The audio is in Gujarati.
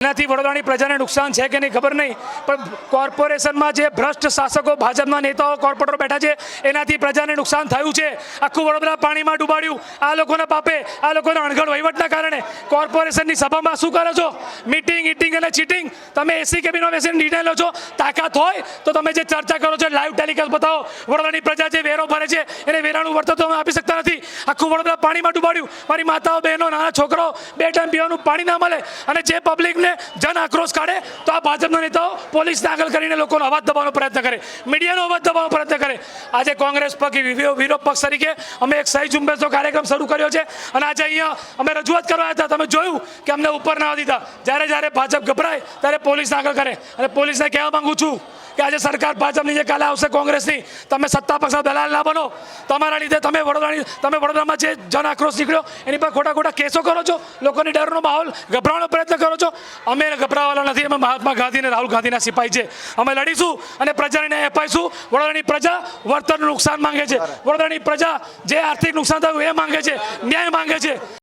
એનાથી વડોદરાની પ્રજાને નુકસાન છે કે નહીં ખબર નહીં, પણ કોર્પોરેશનમાં જે ભ્રષ્ટ શાસકો ભાજપના નેતાઓ કોર્પોરેટર બેઠા છે, એનાથી પ્રજાને નુકસાન થયું છે. આખું વડોદરા પાણીમાં ડૂબાડ્યું. આ લોકોના પાપે, આ લોકોના અણઘડ વહીવટના કારણે કોર્પોરેશનની સભામાં શું કરો છો? મીટિંગ, ઈટિંગ અને ચીટિંગ. તમે એસી કેબિનમાં બેસીને નિર્ણય લો છો. તાકાત હોય તો તમે જે ચર્ચા કરો છો લાઈવ ટેલિકાસ્ટ બતાવો. વડોદરાની પ્રજા જે વેરો ભરે છે, એને વેરાનું વળતર તમે આપી શકતા નથી. આખું વડોદરા પાણીમાં ડૂબાડ્યું. મારી માતાઓ, બહેનો, નાના છોકરાઓ બે ટાઈમ પીવાનું પાણી ના મળે. અને જે પબ્લિકને જન આક્રોશ કાઢે તો આ ભાજપના નેતાઓ પોલીસને આગળ કરીને લોકોનો અવાજ દબાવવાનો પ્રયત્ન કરે. મીડિયાનો અવાજ દબાવવાનો પ્રયત્ન કરે. આજે કોંગ્રેસ પક્ષ વિરો- વિરોધ પક્ષ તરીકે અમે એક સહી ઝુંબેશનો કાર્યક્રમ શરૂ કર્યો છે અને આજે અહીંયા અમે રજૂઆત કરવા હતા. તમે જોયું કે અમને ઉપર ના દીધા. જ્યારે જ્યારે ભાજપ ગભરાય ત્યારે પોલીસને આગળ કરે. અને પોલીસને કહેવા માંગુ છું કે આજે સરકાર ભાજપની જે કાલે આવશે કોંગ્રેસની, તમે સત્તા પક્ષના દલાલ ના બનો. તમારા લીધે તમે વડોદરાની, તમે વડોદરામાં જે જન આક્રોશ નીકળ્યો, એની પર ખોટા ખોટા કેસો કરો છો. લોકોની ડરનો માહોલ ગભરાવાનો પ્રયત્ન કરો છો. અમે ગભરાવાના નથી અમે મહાત્મા ગાંધી અને રાહુલ ગાંધીના સિપાહી છે. અમે લડીશું અને પ્રજાને ન્યાય અપાઈશું. વડોદરાની પ્રજા વળતરનું નુકસાન માંગે છે. વડોદરાની પ્રજા જે આર્થિક નુકસાન થયું એ માંગે છે ન્યાય માંગે છે.